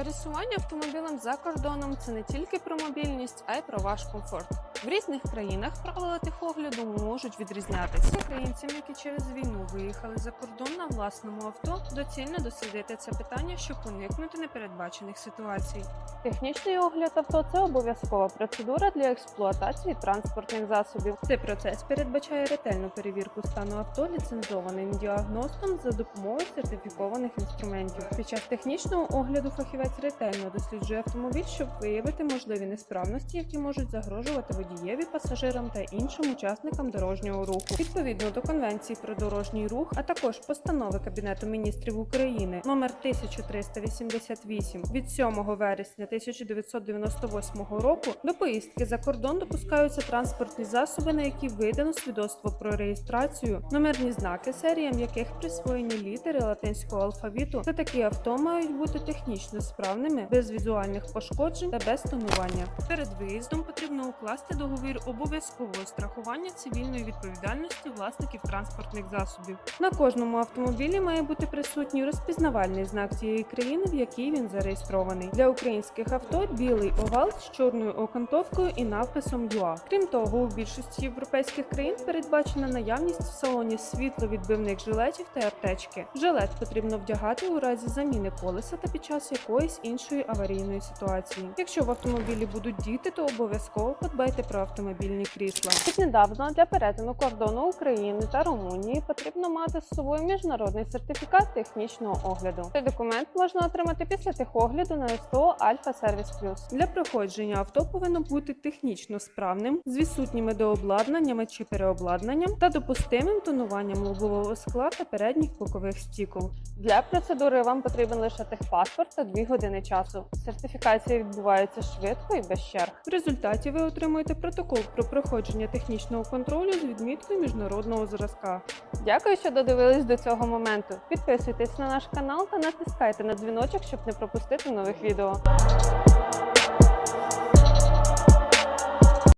Пересування автомобілем за кордоном це не тільки про мобільність, а й про ваш комфорт. В різних країнах правила техогляду можуть відрізнятися. Українцям, які через війну виїхали за кордон на власному авто, доцільно дослідити це питання, щоб уникнути непередбачених ситуацій. Технічний огляд авто це обов'язкова процедура для експлуатації транспортних засобів. Цей процес передбачає ретельну перевірку стану авто ліцензованим діагностом за допомогою сертифікованих інструментів. Під час технічного огляду фахівець ретельно досліджує автомобіль, щоб виявити можливі несправності, які можуть загрожувати водієві, пасажирам та іншим учасникам дорожнього руху. Відповідно до конвенції про дорожній рух, а також постанови Кабінету міністрів України номер 1388 від 7 вересня 1998 року до поїздки за кордон допускаються транспортні засоби, на які видано свідоцтво про реєстрацію, номерні знаки, серіям яких присвоєні літери латинського алфавіту, та такі авто мають бути технічно справними, без візуальних пошкоджень та без тонування. Перед виїздом потрібно укласти договір обов'язкового страхування цивільної відповідальності власників транспортних засобів. На кожному автомобілі має бути присутній розпізнавальний знак тієї країни, в якій він зареєстрований. Для українських авто білий овал з чорною окантовкою і надписом ЮА. Крім того, у більшості європейських країн передбачена наявність в салоні світловідбивних жилетів та аптечки. Жилет потрібно вдягати у разі заміни колеса та під час якоїсь іншої аварійної ситуації. Якщо в автомобілі будуть діти, то обов'язково подбайте про автомобільні крісла. Віднедавна для перетину кордону України та Румунії потрібно мати з собою міжнародний сертифікат технічного огляду. Цей документ можна отримати після техогляду на СТО Альфа Сервіс Плюс. Для проходження авто повинно бути технічно справним, з відсутніми дообладнаннями чи переобладнанням та допустимим тонуванням лобового скла та передніх бокових стікол. Для процедури вам потрібен лише техпаспорт та 2 години часу. Сертифікація відбувається швидко і без черг. В результаті ви отримуєте протокол про проходження технічного контролю з відміткою міжнародного зразка. Дякую, що додивились до цього моменту. Підписуйтесь на наш канал та натискайте на дзвіночок, щоб не пропустити нових відео.